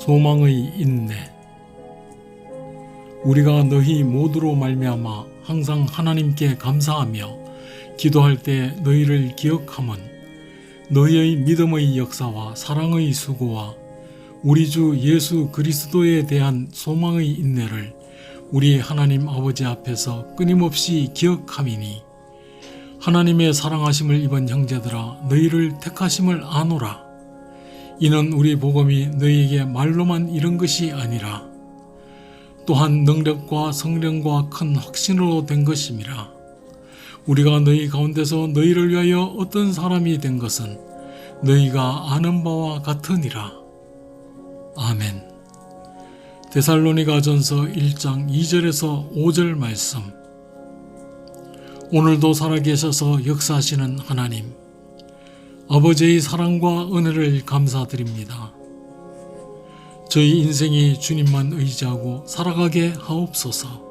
소망의 인내 우리가 너희 모두로 말미암아 항상 하나님께 감사하며 기도할 때 너희를 기억함은 너희의 믿음의 역사와 사랑의 수고와 우리 주 예수 그리스도에 대한 소망의 인내를 우리 하나님 아버지 앞에서 끊임없이 기억함이니 하나님의 사랑하심을 입은 형제들아 너희를 택하심을 아노라 이는 우리 복음이 너희에게 말로만 이른 것이 아니라 또한 능력과 성령과 큰 확신으로 된 것임이라. 우리가 너희 가운데서 너희를 위하여 어떤 사람이 된 것은 너희가 아는 바와 같으니라. 아멘. 데살로니가전서 1장 2절에서 5절 말씀. 오늘도 살아계셔서 역사하시는 하나님 아버지의 사랑과 은혜를 감사드립니다. 저희 인생이 주님만 의지하고 살아가게 하옵소서.